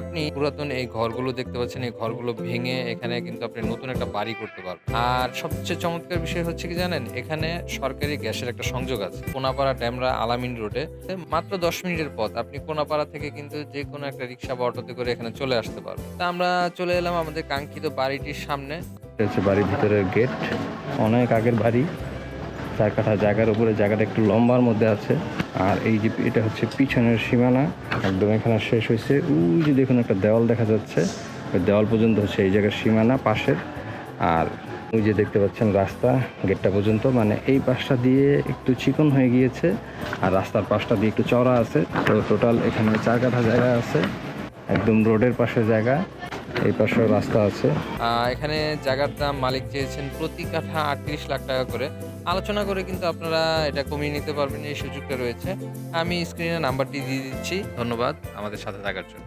আপনি পুরাতন এই ঘরগুলো দেখতে পাচ্ছেন, এই ঘরগুলো ভেঙে এখানে কিন্তু আপনি নতুন একটা বাড়ি করতে পারবেন। আর সবচেয়ে চমৎকার বিষয় হচ্ছে কি জানেন, এখানে সরকারি গ্যাসের একটা সংযোগ আছে। কোনাপাড়া ড্যামরা আলামিন রোডে। মাত্র দশ মিনিটের পথ, আপনি কোনাপাড়া থেকে কিন্তু যে কোনো একটা রিক্সা বা অটোতে করে এখানে চলে আসতে পারবেন। তা আমরা চলে এলাম আমাদের কাঙ্ক্ষিত বাড়িটির সামনে। বাড়ির ভিতরের গেট অনেক আগের বাড়ি। চার কাঠা জায়গার উপরে, জায়গাটা একটু লম্বার মধ্যে আছে। আর এই যে এটা হচ্ছে পিছনের সীমানা, একদম এখানে শেষ হয়েছে। ওই যে দেখুন একটা দেওয়াল দেখা যাচ্ছে। ওই দেওয়াল পর্যন্ত হচ্ছে এই জায়গার সীমানা পাশের। আর ওই যে দেখতে পাচ্ছেন রাস্তা, গেটটা পর্যন্ত। মানে এই পাশটা দিয়ে একটু চিকন হয়ে গিয়েছে, আর রাস্তার পাশটা দিয়ে একটু চড়া আছে। তো টোটাল এখানে চার কাঠা জায়গা আছে। একদম রোডের পাশে জায়গা। এই পাশেও রাস্তা আছে। এখানে জায়গার দাম মালিক চেয়েছেন প্রতি কাঠা আটত্রিশ লাখ টাকা করে। আলোচনা করে কিন্তু আপনারা এটা কমিয়ে নিতে পারবেন, এই সুযোগটা রয়েছে। আমি স্ক্রিনে নাম্বারটি দিয়ে দিচ্ছি। ধন্যবাদ আমাদের সাথে থাকার জন্য।